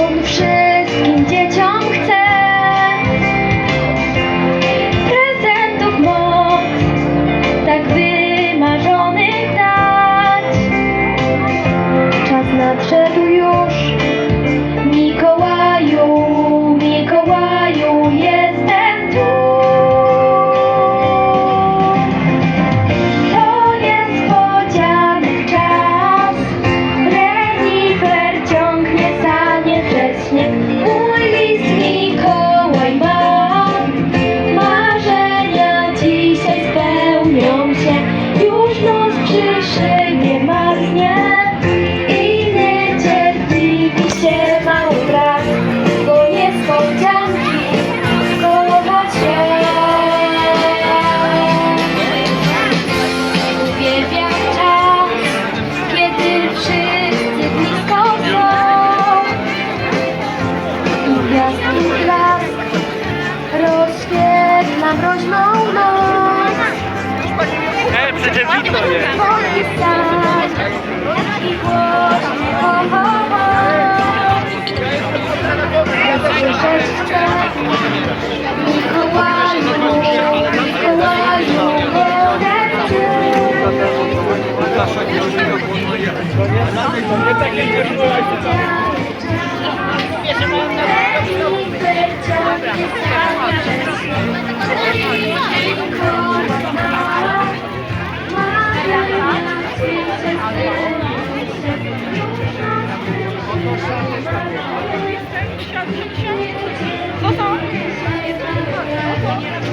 Om Shri nam groźną noc. E, przecież widno nie. Thank you. Sen dışarı